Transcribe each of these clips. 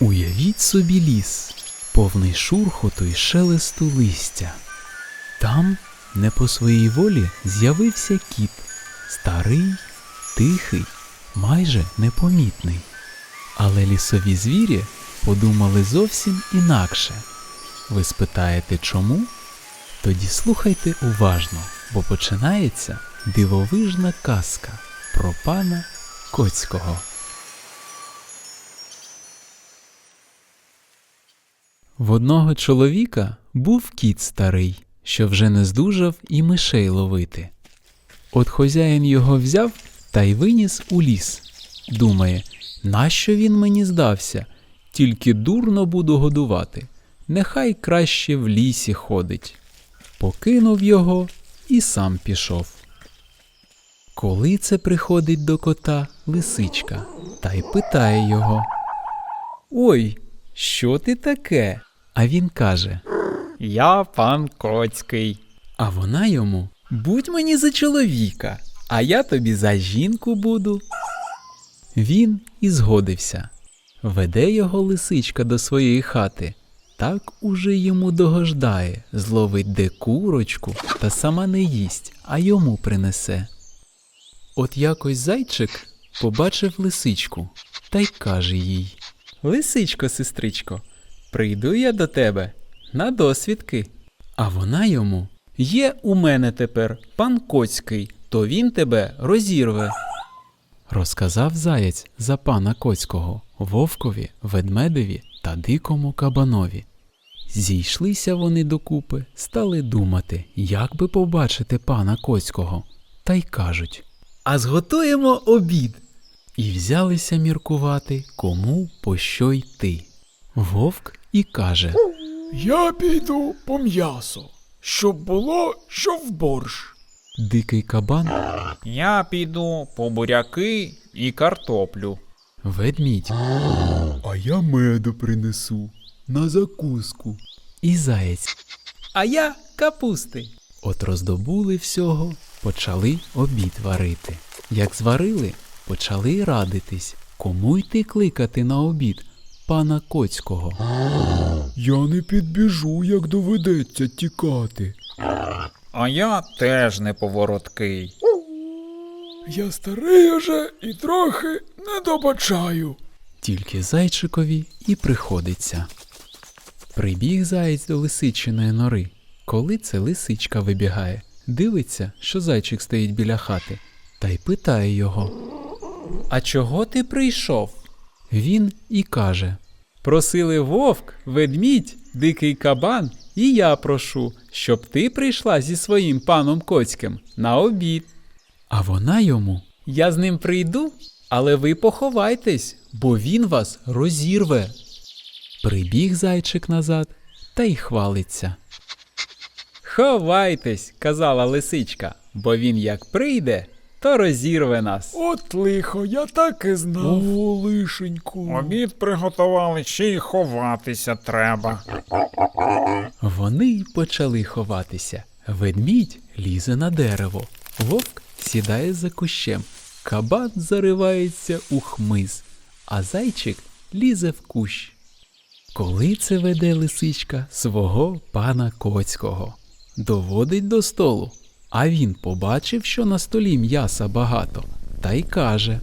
Уявіть собі ліс, повний шурхоту й шелесту листя. Там, не по своїй волі, з'явився кіт, старий, тихий, майже непомітний. Але лісові звірі подумали зовсім інакше. Ви спитаєте чому? Тоді слухайте уважно, бо починається дивовижна казка про пана Коцького. В одного чоловіка був кіт старий, що вже не здужав і мишей ловити. От хозяїн його взяв та й виніс у ліс. Думає, нащо він мені здався? Тільки дурно буду годувати. Нехай краще в лісі ходить. Покинув його і сам пішов. Коли це приходить до кота лисичка та й питає його: Ой, що ти таке? А він каже: Я пан Коцький. А вона йому: Будь мені за чоловіка, а я тобі за жінку буду. Він і згодився. Веде його лисичка до своєї хати. Так уже йому догождає, зловить де курочку та сама не їсть, а йому принесе. От якось зайчик побачив лисичку та й каже їй: Лисичко, сестричко, прийду я до тебе на досвідки. А вона йому Є у мене тепер пан Коцький, то він тебе розірве. Розказав заєць за пана Коцького, вовкові, ведмедеві та дикому кабанові. Зійшлися вони докупи, стали думати, як би побачити пана Коцького, та й кажуть А зготуємо обід. І взялися міркувати, кому по що йти. Вовк і каже Я піду по м'ясо, щоб було що в борщ. Дикий кабан, Я піду по буряки і картоплю. ведмідь А я меду принесу на закуску. і заєць. А я капусти. От роздобули всього, почали обід варити. Як зварили, почали радитись, кому йти кликати на обід пана Коцького. Я не підбіжу, як доведеться тікати. А я теж неповороткий. Я старий уже і трохи не добачаю. Тільки зайчикові і приходиться. Прибіг заєць до лисичиної нори. Коли це лисичка вибігає, дивиться, що зайчик стоїть біля хати, та й питає його: А чого ти прийшов? Він і каже: Просили вовк, ведмідь, дикий кабан, і я прошу, щоб ти прийшла зі своїм паном Коцьким на обід. А вона йому: Я з ним прийду, але ви поховайтесь, бо він вас розірве. Прибіг зайчик назад та й хвалиться. Ховайтесь, казала лисичка, бо він як прийде, то розірве нас. От лихо, я так і знав, О, лишеньку. Обід приготували, ще й ховатися треба. Вони й почали ховатися. Ведмідь лізе на дерево, вовк сідає за кущем, кабан заривається у хмиз, а зайчик лізе в кущ. Коли це веде лисичка свого пана Коцького, доводить до столу, а він побачив, що на столі м'яса багато, та й каже.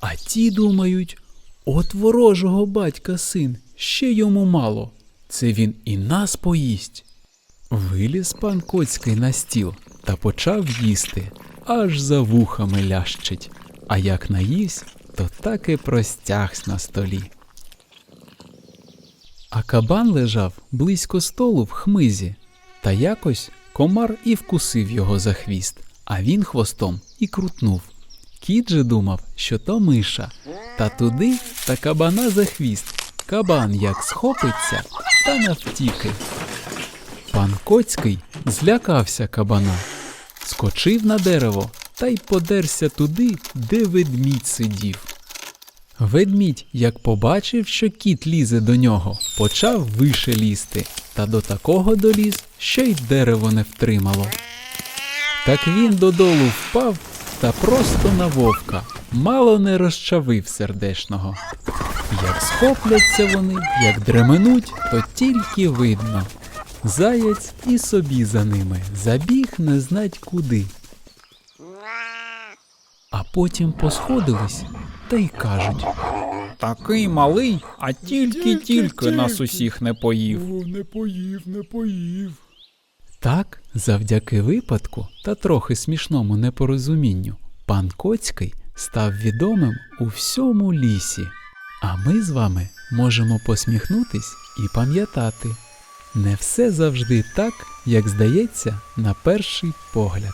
А ті думають, от ворожого батька син, ще йому мало. Це він і нас поїсть. Виліз пан Коцький на стіл та почав їсти, аж за вухами лящить. А як наїсть, то так і простягсь на столі. А кабан лежав близько столу в хмизі, та якось комар і вкусив його за хвіст, а він хвостом і крутнув. Кіт же думав, що то миша, та туди та кабана за хвіст. Кабан як схопиться, та навтіки. Пан Коцький злякався кабана, скочив на дерево та й подерся туди, де ведмідь сидів. Ведмідь, як побачив, що кіт лізе до нього, почав вище лізти, та до такого доліз, що й дерево не втримало. Так він додолу впав та просто на вовка, мало не розчавив сердешного. Як схопляться вони, як дременуть, то тільки видно. Заєць і собі за ними забіг не знать куди. Потім посходились та й кажуть: Такий малий, а тільки-тільки Тільки-тільки. нас усіх не поїв. О, не поїв, не поїв. Так, завдяки випадку та трохи смішному непорозумінню, пан Коцький став відомим у всьому лісі. А ми з вами можемо посміхнутись і пам'ятати, не все завжди так, як здається на перший погляд.